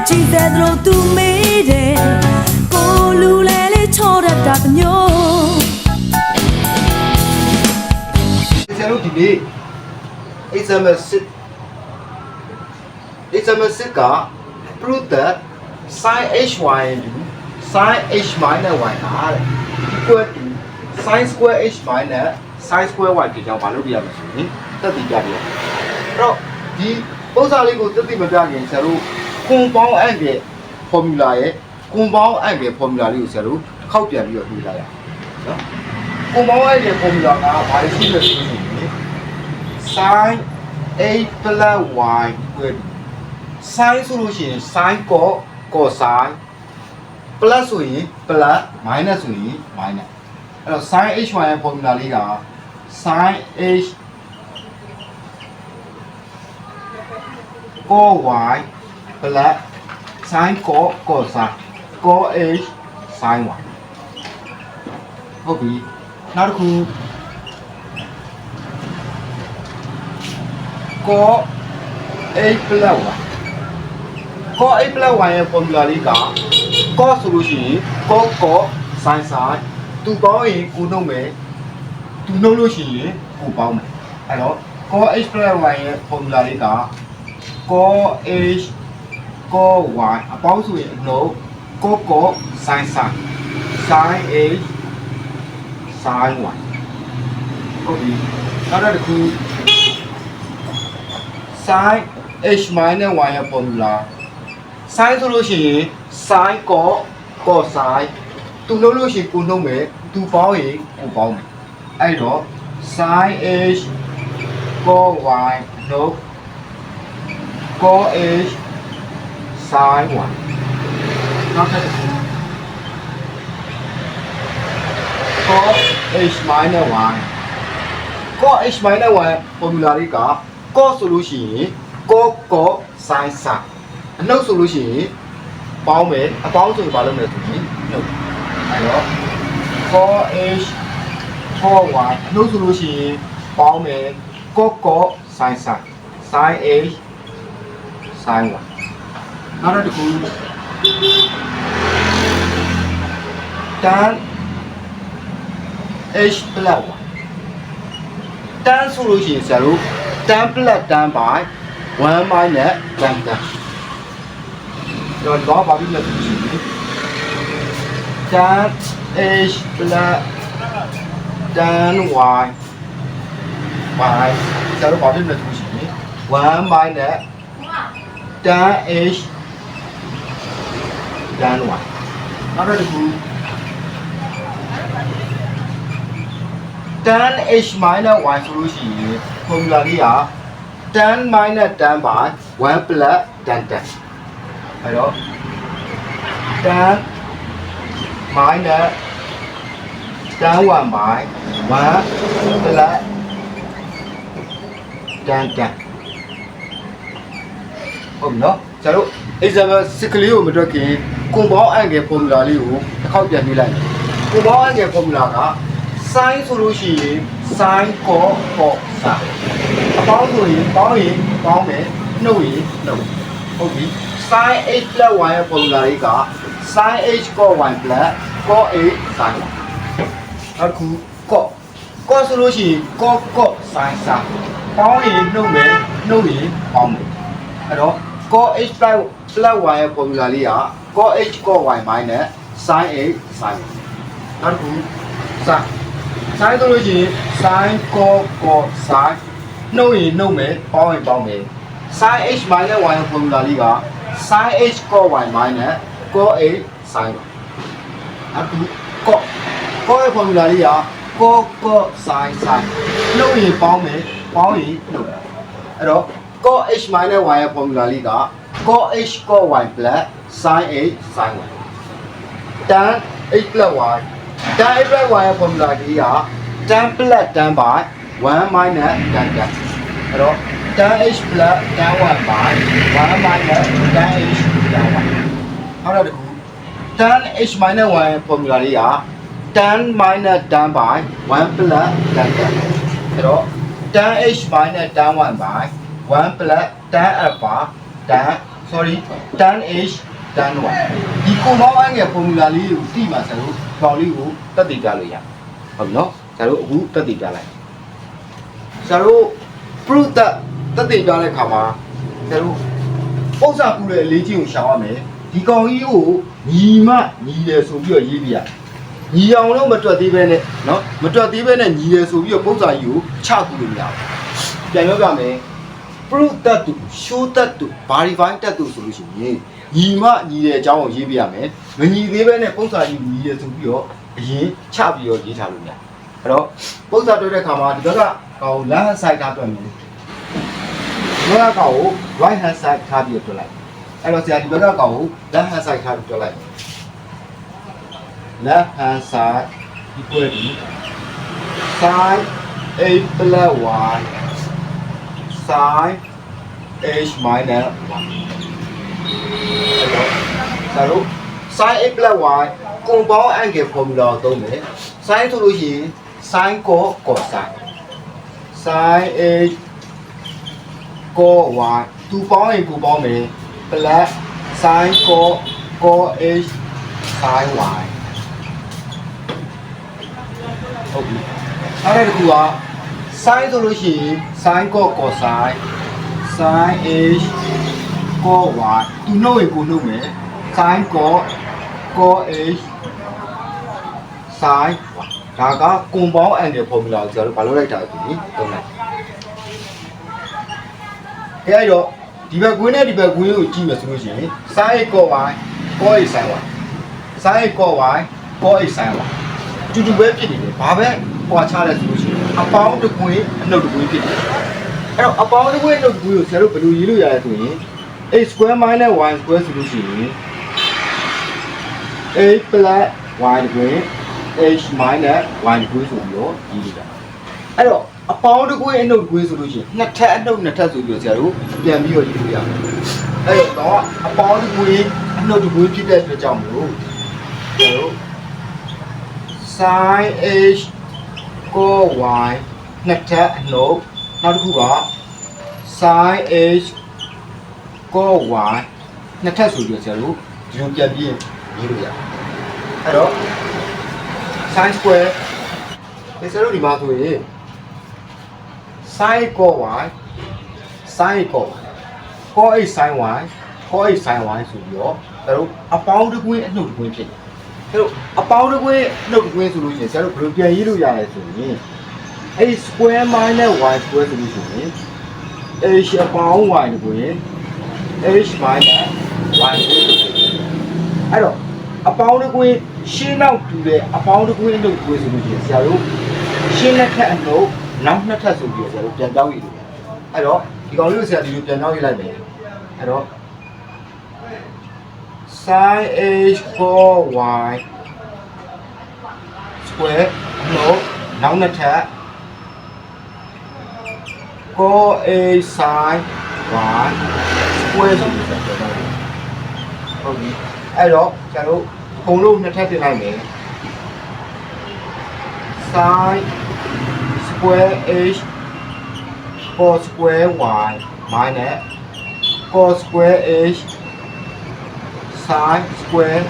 la de chi de dro tu me de Cô lu lê lê cho da da nyo ဆရာတို့ဒီနေ့ exam စစ် exam စစ်က prove that sin hy into sin h minus y ဟာတဲ့ equal to sin square h minus sin square y ဒီကြောင့်မလုပ်ပြရမှာဆိုရင်တက်တည်ပြပြရအောင်အဲ့တော့ဒီပုံစံလေးကိုတက်တည်မပြခင်ဆရာတို့ compound angle formula ရဲ့ compound angle formula လေးကိုဆရာတို့တစ်ခေါက်ပြန်ပြီးတော့တွေ့လိုက်ရအောင်နော်ကိုမောင်းရဲ့ formula ကဘာလဲရှိလဲဆိုရင် sin a plus y equal to sin ဆိုလို့ရှိရင် sin cos cos sin plus ဆိုရင် plus minus ဆိုရင် minus အဲ့တော့ sin hy ရဲ့ formula လေးက sin h cos y plus sin cos cos sin cos h sin y ဟုတ်ပြီနောက်တစ်ခုကော a plus 1ကော a plus 1ရဲ့ formula လေးကကောဆိုလို့ရှိရင်ကောကော sin sin သူပေါင်းရင်ကိုနှုတ်မယ်သူနှုတ်လို့ရှိရင်ကိုပေါင်းမယ်အဲ့တော့ကော h plus 1ရဲ့ formula လေးကကော h ကော y အပေါင်းဆိုရင်အနှုတ်ကောကော sin sin sin h sin y ဟုတ်ပြီနောက်တစ်ခု sin h minus y ရဲ့ formula sin ဆိုလို့ရှိရင် sin cos cos sin သူလို့လို့ရှိရင်ကိုနှုတ်မယ်သူပေါင်းရင်ကိုပေါင်းမယ်အဲ့တော့ sin h cos y နှုတ် cos h sin y နောက်တစ်ခု cos h minus 1 cos h minus 1 formula လေးက cos ဆိုလို့ရှိရင် cos cos sin sin အနှုတ်ဆိုလို့ရှိရင်ပေါင်းမယ်အပေါင်းဆိုရင်ဘာလုပ်မလဲဆိုရင်နှုတ်အဲ့တော့ cos h cos y အနှုတ်ဆိုလို့ရှိရင်ပေါင်းမယ် cos cos sin sin sin h sin y နောက်တစ်ခု tan h plus 1 tan ဆိုလို့ရှိရင်ဆရာတို့ tan plus tan by 1 minus tan tan တော့တော့ဘာဖြစ်လဲဆိုရင် tan h plus tan y by ဆရာတို့ဘာဖြစ်လဲဆိုရင်1 minus tan h tan y နောက်တစ်ခု tan h minus y ဆိုလို့ရှိရင် formula လေးက tan minus tan by 1 plus tan tan အဲ့တော့ tan minus tan 1 by 1 plus tan tan ဟုတ်ပြီနော်ကျွန်တော်တို့ example 6ကလေးကိုမတွက်ခင် compound angle formula လေးကိုတစ်ခေါက်ပြန်ပြလိုက်မယ် compound angle formula က sin ဆိုလို့ရှိရင် sin cos cos sin အပေါင်းဆိုရင်ပေါင်းရင်ပေါင်းမယ်နှုတ်ရင်နှုတ်ဟုတ်ပြီ sin h plus y ရဲ့ formula လေးက sin h cos y plus cos a sin y အခု cos cos ဆိုလို့ရှိရင် cos cos sin sin ပေါင်းရင်နှုတ်မယ်နှုတ်ရင်ပေါင်းမယ်အဲ့တော့ cos h plus plus y ရဲ့ formula လေးက cos h cos y minus sin a sin y နောက်တစ်ခု sin sin ဆိုလို့ရှိရင် sin cos cos sin နှုတ်ရင်နှုတ်မယ်ပေါင်းရင်ပေါင်းမယ် sin h minus y ရဲ့ formula လေးက sin h cos y minus cos a sin y အခု cos cos ရဲ့ formula လေးက cos cos sin sin နှုတ်ရင်ပေါင်းမယ်ပေါင်းရင်နှုတ်အဲ့တော့ cos h minus y ရဲ့ formula လေးက cos h cos y plus sin a sin y tan h plus y tan h plus y ရဲ့ formula ကြီးက tan plus tan by 1 minus tan tan အဲ့တော့ tan h plus tan 1 by 1 minus tan h tan 1နောက်တစ်ခု tan h minus 1ရဲ့ formula လေးက tan minus tan by 1 plus tan tan အဲ့တော့ tan h minus tan 1 by 1 plus tan alpha tan sorry tan h tan 1ဒီကွန်ပေါင်းအငယ် formula လေးကိုသိမှဆိုတော့ပေါင်းလေးကိုတက်တည်ပြလို့ရဟုတ်ပြီနော်ကျတို့အခုတက်တည်ပြလိုက်ကျတို့ proof တက်တက်တည်ပြတဲ့ခါမှာကျတို့ပုံစံကူတဲ့အလေးချင်းကိုရှောင်ရမယ်ဒီကောင်ကြီးကိုညီမညီတယ်ဆိုပြီးတော့ရေးပြရညီအောင်လို့မတွက်သေးပဲနဲ့နော်မတွက်သေးပဲနဲ့ညီတယ်ဆိုပြီးတော့ပုံစံကြီးကိုချကူလို့မရဘူးပြန်ပြောပြမယ် proof တတ်သူ show တတ်သူ verify တတ်သူဆိုလို့ရှိရင် ညီမညီတဲ့အကြောင်းကိုရေးပြရမယ်မညီသေးပဲနဲ့ပုံစံကြီးညီတယ်ဆိုပြီးတော့အရင်ချပြီးတော့ရေးထားလို့ရတယ်အဲ့တော့ပုံစံတွေ့တဲ့ခါမှာဒီဘက်ကကောင် left hand side ထားတွေ့မယ်ဒီဘက်ကကောင်ကို right hand side ထားပြီးတော့တွေ့လိုက်အဲ့တော့ဆရာဒီဘက်ကကောင်ကို left hand side ထားပြီးတွေ့လိုက် left hand side equal to sine a plus y sine h minus 1အဲ့တော့ ဒါလို့ sin a plus y compound angle formula ကိုသုံးမယ် sin ဆိုလို့ရှိရင် sin cos cosine sin h cos y သူပေါင်းရင်ကိုပေါင်းမယ် plus sin cos cos h sin y ဟုတ်ပြီအဲ့ဒါတကူက sin ဆိုလို့ရှိရင် sin cos cosine sin h cos y သူနှုတ်ရင်ကိုနှုတ်မယ် sin cos cos h sin y ဒါက compound angle formula ကိုကျွန်တော်တို့ဘာလို့လိုက်တာလဲဒီသုံးလိုက်အဲအဲ့တော့ဒီဘက်ကွင်းနဲ့ဒီဘက်ကွင်းကိုကြည့်မယ်ဆိုလို့ရှိရင် sin h cos y cos h sin y sin h cos y cos h sin y အတူတူပဲဖြစ်နေတယ်ဘာပဲဟွာချလဲဆိုလို့ရှိရင်အပေါင်းတစ်ကွင်းအနှုတ်တစ်ကွင်းဖြစ်တယ်အဲ့တော့အပေါင်းတစ်ကွင်းအနှုတ်တစ်ကွင်းကိုဆရာတို့ဘယ်လိုရေးလို့ရလဲဆိုရင် a square minus y square ဆိုလို့ရှိရင် a plus y တစ်ကွင်း h minus y တစ်ကွင်းဆိုပြီးတော့ရေးလိုက်တာအဲ့တော့အပေါင်းတစ်ကွင်းအနှုတ်တစ်ကွင်းဆိုလို့ရှိရင်နှစ်ထပ်အနှုတ်နှစ်ထပ်ဆိုပြီးတော့ဆရာတို့ပြန်ပြီးတော့ရေးလို့ရတယ်အဲ့တော့အပေါင်းတစ်ကွင်းအနှုတ်တစ်ကွင်းဖြစ်တဲ့အတွက်ကြောင့်မလို့ဆရာတို့ sin h cos y နှစ်ထပ်အနှုတ်နောက်တစ်ခုက sin h cos y နှစ်ထပ်ဆိုပြီးတော့ဆရာတို့ဒီလိုပြန်ပြီးရေးလို့ရတယ်အဲ့တော့ sin square ဒီဆရာတို့ဒီမှာဆိုရင် sin cos y sin cos y cos h sin y cos h sin y ဆိုပြီးတော့ဆရာတို့အပေါင်းတစ်ကွင်းအနှုတ်တစ်ကွင်းဖြစ်တယ်အဲ့တော့အပေါင်းတစ်ကွင်းအနှုတ်တစ်ကွင်းဆိုလို့ရှိရင်ဆရာတို့ဘယ်လိုပြန်ရေးလို့ရလဲဆိုရင်အဲ့ဒီ square minus y square ဆိုလို့ရှိရင် h အပေါင်း y တစ်ကွင်း h minus y အဲ့တော့အပေါင်းတစ်ကွင်းရှင်းနောက်တူတဲ့အပေါင်းတစ်ကွင်းအနှုတ်တစ်ကွင်းဆိုလို့ရှိရင်ဆရာတို့ရှင်းနှစ်ထပ်အနှုတ်နောက်နှစ်ထပ်ဆိုပြီးတော့ဆရာတို့ပြန်တောင်းရည်လို့အဲ့တော့ဒီကောင်လေးကိုဆရာဒီလိုပြန်တောင်းရည်လိုက်မယ်အဲ့တော့ sin h cos y square အနှုတ်နောက်နှစ်ထပ် cos a sin y square ဆိုပြီးတော့ပြန်တောင်းရည်ဟုတ်ပြီအဲ့တော့ကျွန်တော်တို့အကုန်လုံးနှစ်ထပ်တင်လိုက်မယ် sin square h cos square y minus cos square h sin square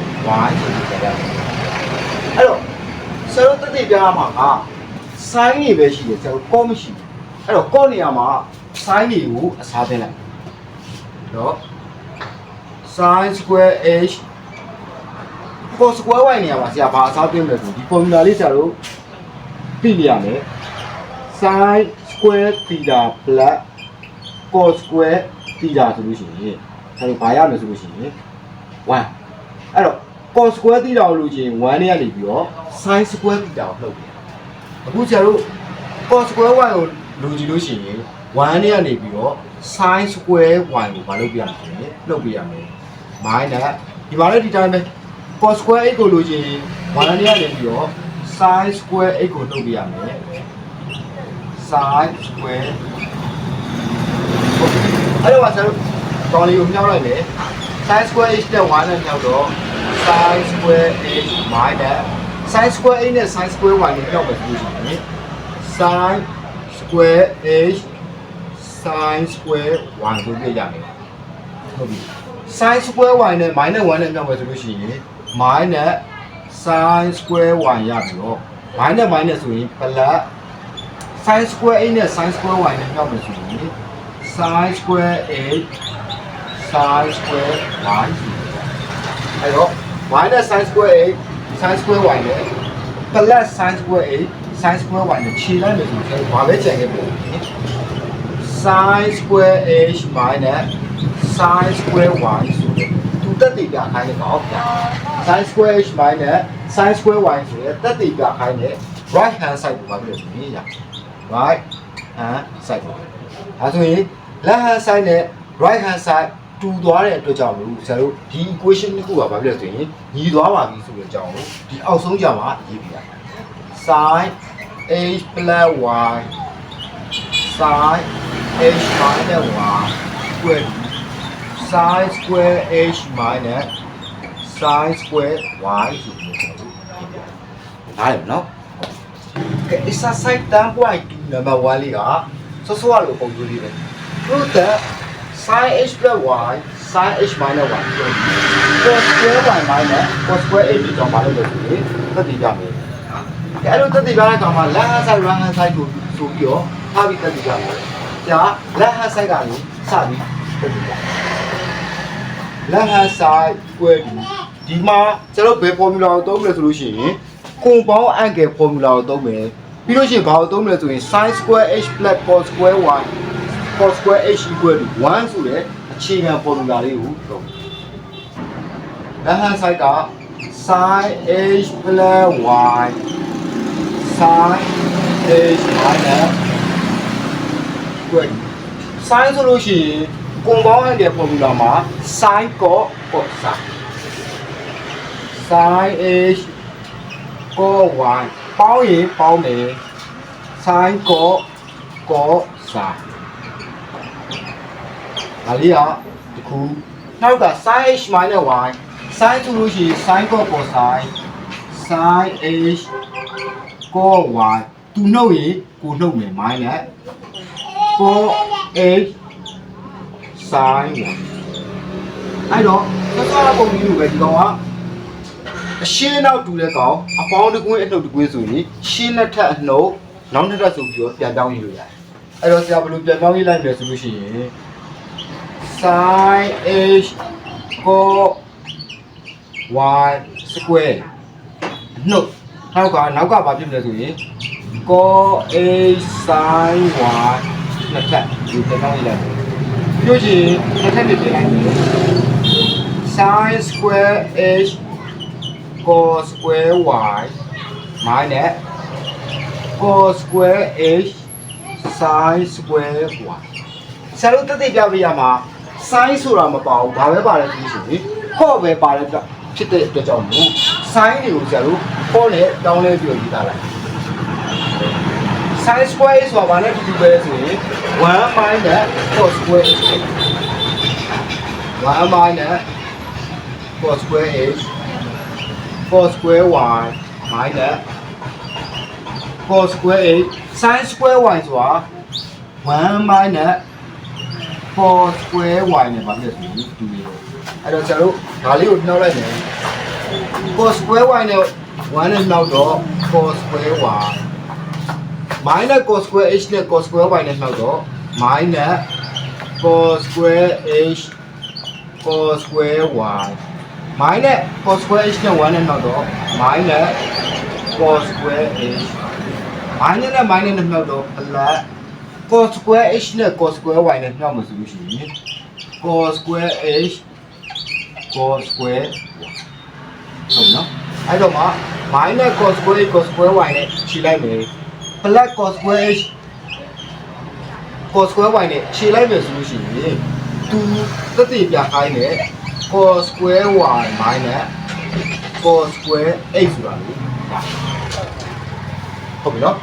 y ဆိုပြီးကြရတယ်အဲ့တော့ဆရာတို့တတိပြားမှာက sin နေပဲရှိတယ်ကျွန်တော် cos မရှိဘူးအဲ့တော့ cos နေရာမှာ sin တွေကိုအစားပေးလိုက် နော် sin square h cos square y နေရာမှာဆရာဘာအစားပေးမလဲဆိုဒီ formula လေးဆရာတို့သိနေရမယ် sin square theta plus cos square theta ဆိုလို့ရှိရင်ဆရာတို့ဘာရမလဲဆိုလို့ရှိရင်1အဲ့တော့ cos square theta ကိုလို့ရှိရင်1နဲ့ကနေပြီးတော့ sin square theta ကိုလှုပ်တယ်အခုဆရာတို့ cos square y ကိုလိုချင်လို့ရှိရင် 1နဲ့ကနေပြီးတော့ sin square y ကိုမလုပ်ပြရမယ်လှုပ်ပြရမယ် minus ဒီမှာလည်းဒီတိုင်းပဲ cos square x ကိုလိုချင်1နဲ့ကနေပြီးတော့ sin square x ကိုနှုတ်ပြရမယ် sin square အဲ့တော့ကျွန်တော်ကောင်းလေးကိုမြှောက်လိုက်မယ် sin square h နဲ့1နဲ့မြှောက်တော့ sin square h minus sin square h နဲ့ sin square y နဲ့မြှောက်မယ်ဆိုလို့ရှိရင် sin square h sin square y ကိုပြရမယ်ဟုတ်ပြီ sin square y နဲ့ minus 1နဲ့မြှောက်မယ်ဆိုလို့ရှိရင် minus sin square y ရပြီတော့ minus minus ဆိုရင် plus sin square a နဲ့ sin square y နဲ့ပြောင်းမယ်ဆိုရင် sin square a sin square y အဲ့တော့ y နဲ့ sin square a sin square y နဲ့ plus sin square a sin square y နဲ့ခြေလိုက်မယ်ဆိုရင်ဘာပဲကြံခဲ့ပုံ Sin square h minus sin square y ဆိုတဲ့သူတက်တည်ပြခိုင်းတဲ့ကောဗျာ sin square h minus sin square y ဆိုတဲ့တက်တည်ပြခိုင်းတဲ့ right hand side ကိုပါပြီးလို့ဆိုရင်ရ right hand side ကိုဒါဆိုရင် left hand side နဲ့ right hand side တူသွားတဲ့အတွက်ကြောင့်လို့ဆရာတို့ဒီ equation တစ်ခုကဘာဖြစ်လဲဆိုရင်ညီသွားပါပြီဆိုတဲ့အကြောင်းကိုဒီအောက်ဆုံးကြမှာရေးပြရမယ် sin h plus y sin h minus y square sin square h minus sin square y ဆိုပြီးတော့နားလည်မလားကဲ exercise 10.2 number 1လေးကစောစောလိုပုံစံလေးပဲ prove that sin h plus y sin h minus y cos square y minus cos square h ဒီကြောင့်မလုပ်လို့ဆိုရင်သက်တည်ပြမယ်ကဲအဲ့လိုသက်တည်ပြတဲ့ကောင်မှာ left hand side right hand side ကိုဆိုပြီးတော့ထားပြီးသက်တည်ပြမယ် ကြာ left hand side ကနေစပြီးသက်တည်ပြ left hand side square ဒီမှာကျွန်တော်ဘယ် formula ကိုသုံးမလဲဆိုလို့ရှိရင် compound angle formula ကိုသုံးမယ်ပြီးလို့ရှိရင်ဘာကိုသုံးမလဲဆိုရင် sin square h plus cos square y cos square h equal to 1ဆိုတဲ့အခြေခံ formula လေးကိုသုံး left hand side က sin h plus y sin h minus quyền. Sai số đôi chỉ cũng có hai điểm của mình là sai có có sai sai is có hoàn bao gì bao mì sai có có sai à lý à khu nào cả sai is mà là hoàn sai số đôi chỉ sai có có sai sai is có hoàn tu nấu gì cũng nấu mì mai nè 4 8 sin အဲ့တော့သက်သာပုံကြီးလိုပဲဒီကောင်ကအရှင်းနောက်တူတဲ့ကောင်အပေါင်းတကွင်းအနှုတ်တကွင်းဆိုရင်ရှင်းလက်ထက်အနှုတ်နောက်နှစ်ထပ်ဆိုပြီးတော့ပြန်ပြောင်းရေးလို့ရတယ်အဲ့တော့ဆရာဘယ်လိုပြန်ပြောင်းရေးလိုက်လဲဆိုလို့ရှိရင် sin h cos y square နှုတ်နောက်ကနောက်ကဘာဖြစ်မလဲဆိုရင် cos h sin y နှစ်ထပ်ဒီပြန်ပြောင်းရေးလိုက်မယ်ပြီးလို့ရှိရင်နှစ်ထပ်နေပြန်လိုက်မယ် sin square h cos square y minus cos square h sin square y ဆရာတို့တက်တက်ပြပြရမှာ sin ဆိုတာမပါဘူးဘာပဲပါတယ်ဒီဆိုရင် cos ပဲပါတယ်ပြဖြစ်တဲ့အတွက်ကြောင့်မို့ sin တွေကိုဆရာတို့ cos နဲ့တောင်းလဲပြီးရေးထားလိုက် sin square h ဆိုတာဘာနဲ့တူတူပဲဆိုရင်1 minus cos square h 1 minus cos square h cos square y minus cos square h sin square y ဆိုတာ1 minus cos square y နဲ့ပါဖြစ်ဆိုရင်တူရတော့အဲ့တော့ကျွန်တော်တို့ဒါလေးကိုနှောက်လိုက်မယ် cos square y နဲ့1နဲ့နှောက်တော့ cos square y minus cos square h နဲ့ cos square y နဲ့နှောက်တော့ minus cos square h cos square y minus cos square h နဲ့1နဲ့နှောက်တော့ minus cos square h minus နဲ့ minus နဲ့နှောက်တော့ plus cos square h နဲ့ cos square y နဲ့နှောက်မှာဆိုလို့ရှိရင် cos square h cos square y ဟုတ်နော်အဲ့တော့မှ minus cos square h cos square y နဲ့ခြေလိုက်မယ် plus cos square h cos square y နဲ့ခြေလိုက်မယ်ဆိုလို့ရှိရင်သူသက်တည်ပြခိုင်းတယ် cos square y minus cos square h ဆိုတာလေဟုတ်ပြီနော်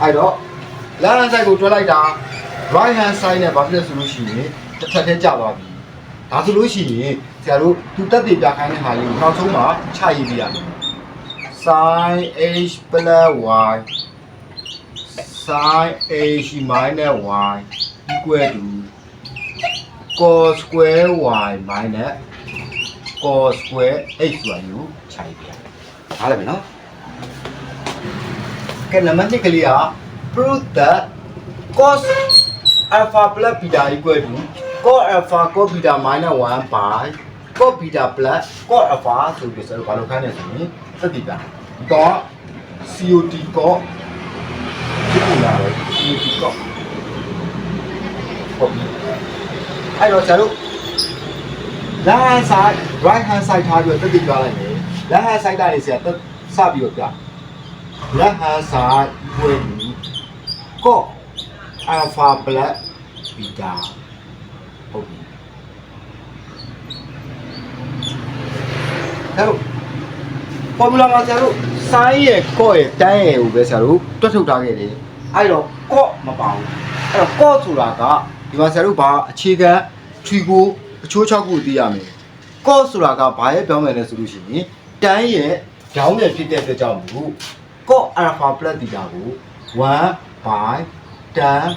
အဲ့တော့ left hand side ကိုတွဲလိုက်တာ right hand side နဲ့ဘာဖြစ်လဲဆိုလို့ရှိရင်တစ်ထပ်တည်းကျသွားပြီဒါဆိုလို့ရှိရင်ဆရာတို့သူတက်တည်ပြခိုင်းတဲ့ဟာလေးကိုနောက်ဆုံးမှာချရေးပြရမယ် sin h plus y sin h minus y equal to cos square y minus cos square h ဆိုတာမျိုးခြိုက်ပြ။အားလည်းမယ်နော်။ကဲနံပါတ်1ကလေးက prove that cos alpha plus beta equal to cos alpha cos beta minus 1 by cos beta plus cos alpha ဆိုပြီးဆိုတော့ဘာလို့ခိုင်းလဲဆိုရင်သတိပြ။တော့ COT cos ဖြစ်လာတယ် COT cos ဟုတ်ပြီ။အဲ့တော့ဆရာတို့ left hand side right hand side ထားပြီးတော့တက်တည်ပြလိုက်မယ် left hand side ကနေဆရာတက်စပြီးတော့ပြ left hand side equal to cos alpha plus beta ဟုတ်ပြီအဲ့တော့ formula မှာဆရာတို့ sin ရဲ့ cos ရဲ့ tan ရဲ့ကိုပဲဆရာတို့တွက်ထုတ်ထားခဲ့တယ် အဲ့တော့ cos မပါဘူးအဲ့တော့ cos ဆိုတာကဒီမှာဆရာတို့ဘာအခြေခံ tree ကိုအချိုး6ခုသိရမယ် cos ဆိုတာကဘာရဲ့ပြောင်းမယ်လဲဆိုလို့ရှိရင် tan ရဲ့ကြောင်းနဲ့ဖြစ်တဲ့အတွက်ကြောင့်မို့ cos alpha plus theta ကို1 by tan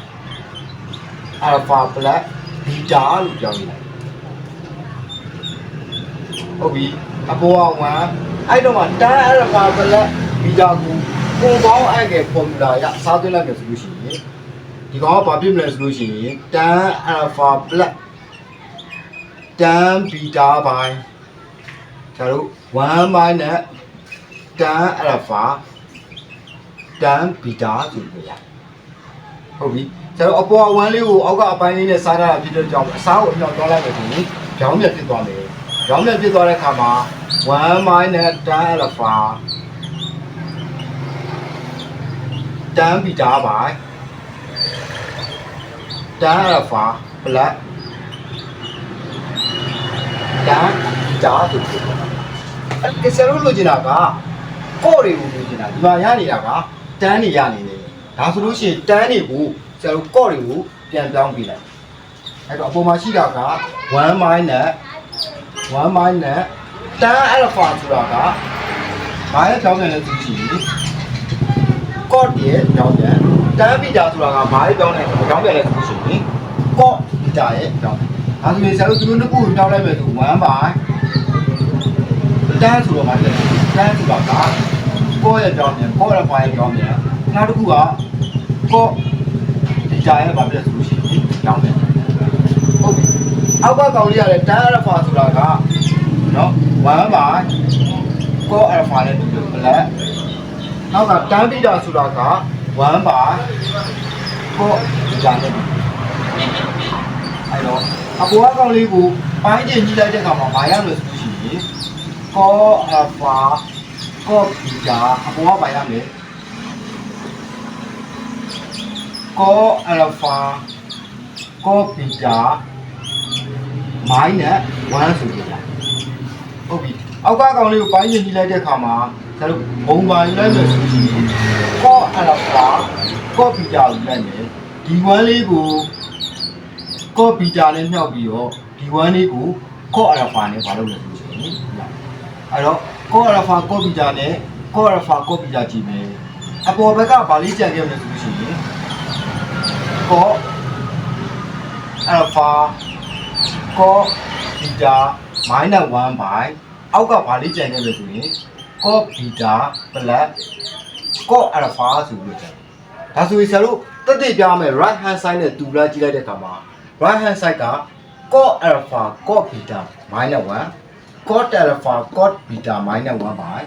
alpha plus beta လို့ပြောင်းလိုက်ဟုတ်ပြီအပေါ်က1အဲ့တော့မှ tan alpha plus beta ကို ပုံပေါင်းအပ်ရဲ့ formula ရအစားသွင်းလိုက်မယ်ဆိုလို့ရှိရင်ဒီကောင်ကဘာဖြစ်မလဲဆိုလို့ရှိရင် tan alpha plus tan beta ဘိုင်းကျတို့1 minus tan alpha tan beta ဆိုပြီးရဟုတ်ပြီကျတော့အပေါ်အဝမ်းလေးကိုအောက်ကအပိုင်းလေးနဲ့စားထားတာဖြစ်တဲ့ကြောင့်အစားကိုအမြောက်သွားလိုက်မယ်ဆိုရင်ကြောင်းမြက်ဖြစ်သွားမယ်ကြောင်းမြက်ဖြစ်သွားတဲ့အခါမှာ1 minus tan alpha tan beta ဘိုင်း tan alpha plus တန်းဒါဆိုဖြစ်တယ်။အဲ့ကစရုပ်လိုချင်တာကကော့တွေကိုလိုချင်တာဒီမှာရနေတာကတန်းတွေရနေတယ်။ဒါဆိုလို့ရှိရင်တန်းတွေကိုစရုပ်ကော့တွေကိုပြန်ပြောင်းပြလိုက်။အဲ့တော့အပေါ်မှာရှိတာက1 minus 1 minus တန်း alpha ဆိုတာကဘာရဲ့ပြောင်းတယ်လဲသိချင် ကော့ရဲ့ပြောင်းတယ်တန်း beta ဆိုတာကဘာရဲ့ပြောင်းတယ်ပြောင်းတယ်လဲသိချင်ကော့ beta ရဲ့ပြောင်းတယ်အဲဒါဆိုရင်ဆရာတို့သူတို့နှစ်ခုကိုတောင်းလိုက်မယ်ဆို1 by တန်းဆိုတော့မှလည်းတန်းဆိုတာကကိုယ့်ရဲ့ကြောင်းမြန်ကိုယ့်ရဲ့ပိုင်းရဲ့ကြောင်းမြန်နောက်တစ်ခုကကိုယ့်ဒီကြရဲ့ဘာဖြစ်လဲဆိုလို့ရှိရင်ကြောင်းမြန်ဟုတ်ပြီအောက်ကကောင်လေးရတယ်တန်းအရဖာဆိုတာကနော်1 by ကိုယ့်အရဖာနဲ့တူတယ် black နောက်ကတန်းပိတာဆိုတာက1 by ကိုယ့်ဒီကြနဲ့အဲ့တော့အပေါ်ကကောင်လေးကိုပိုင်းကျင်ကြည့်လိုက်တဲ့အခါမှာမရလို့ဆိုလို့ရှိရင်ကောအလဖာကောပီတာအပေါ်ကပါရမယ်ကောအလဖာကောပီတာမိုင်းနဲ့1ဆိုကြလားဟုတ်ပြီအောက်ကကောင်လေးကိုပိုင်းရင်ကြည့်လိုက်တဲ့အခါမှာ ကျတော့ဘုံပါယူလိုက်မယ်ဆိုရင်ကောအလဖာကောပီတာကိုယူလိုက်မယ်ဒီ1လေးကိုကောပီတာနဲ့မြောက်ပြီးတော့ဒီ1လေးကိုကောအလဖာနဲ့ဘာလုပ်လဲဆိုရင်အဲ့တော့ကောအလဖာကောပီတာနဲ့ကောအလဖာကောပီတာကြည့်မယ်အပေါ်ဘက်ကဗာလေးကြံခဲ့မယ်ဆိုလို့ရှိရင်ကောအလဖာကောပီတာမိုင်းနံ1 by အောက်ကဗာလေးကြံခဲ့မယ်ဆိုရင် ကောပီတာ plus ကောအလဖာဆိုပြီးတော့ဒါဆိုရင်ဆရာတို့တက်တိပြမယ် right hand side နဲ့တူလာကြည့်လိုက်တဲ့အခါမှာ right hand side က cos alpha cos beta minus 1 cot alpha cot beta minus 1 by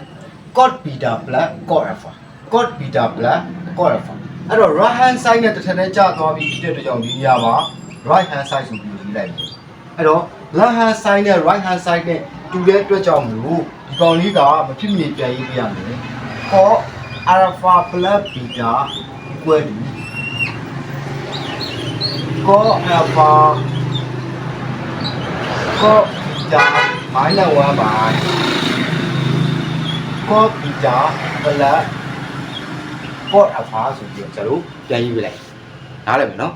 cot beta plus cot alpha cot beta plus cot alpha အဲ့တော့ right hand side နဲ့တစ်ထပ်နဲ့ကြာသွားပြီးဖြစ်တဲ့အတွက်ကြောင့်ဒီနေရာမှာ right hand side ဆိုပြီးရေးလိုက်တယ်အဲ့တော့ left hand side နဲ့ right hand side နဲ့တူတဲ့အတွက်ကြောင့်မလို့ ဒီကောင်လေးကမဖြစ်မနေပြန်ရေးပြရမယ် cot alpha plus beta equal to cot alpha cot beta minus 1 by cos beta plus cos alpha ဆိုပြီးတော့ကျွန်တော်တို့ပြန်ရေးပြလိုက်နားလည်မယ်နော်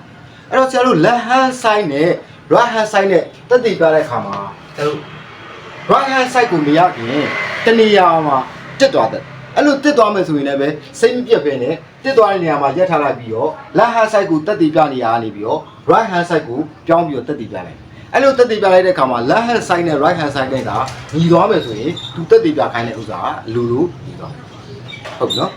အဲ့တော့ကျွန်တော်တို့ left hand side နဲ့ right hand side နဲ့တက်တည်ပြတဲ့အခါမှာကျွန်တော်တို့ right hand side ကိုမရခင်တနေရာမှာတက်သွားတယ်အဲ့လိုတက်သွားမယ်ဆိုရင်လည်းပဲစိတ်မပြတ်ပဲနဲ့တက်သွားတဲ့နေရာမှာရက်ထားလိုက်ပြီးတော့ left hand side ကိုတက်တည်ပြနေရကနေပြီးတော့ right hand side ကိုပြောင်းပြီးတော့တက်တည်ပြလိုက်အဲ့လိုတက်တည်ပြလိုက်တဲ့အခါမှာ left hand side နဲ့ right hand side နဲ့ကညီသွားမယ်ဆိုရင်သူတက်တည်ပြခိုင်းတဲ့ဥစ္စာကအလိုလိုညီသွားတယ်ဟုတ်ပြီနော်